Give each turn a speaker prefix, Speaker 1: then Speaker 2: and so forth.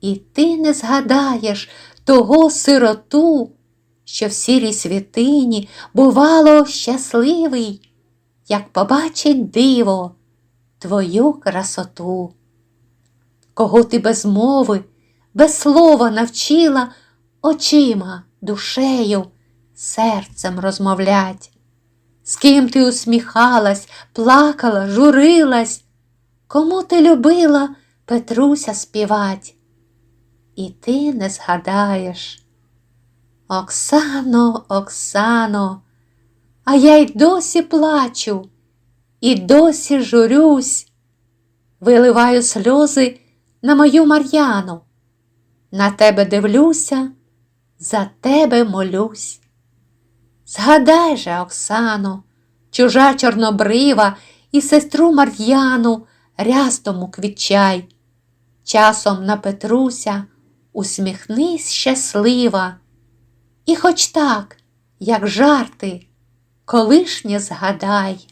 Speaker 1: І ти не згадаєш того сироту, що в сірій святині бувало щасливий, як побачить диво твою красоту. Кого ти без мови, без слова навчила очима, душею, серцем розмовлять, з ким ти усміхалась, плакала, журилась, кому ти любила Петруся співать, і ти не згадаєш. Оксано, Оксано, а я й досі плачу, і досі журюсь, виливаю сльози на мою Мар'яну, на тебе дивлюся, за тебе молюсь. Згадай же, Оксано, чужа чорнобрива і сестру Мар'яну рястому квітчай. Часом на Петруся усміхнись щаслива, і хоч так, як жарти, колишнє згадай.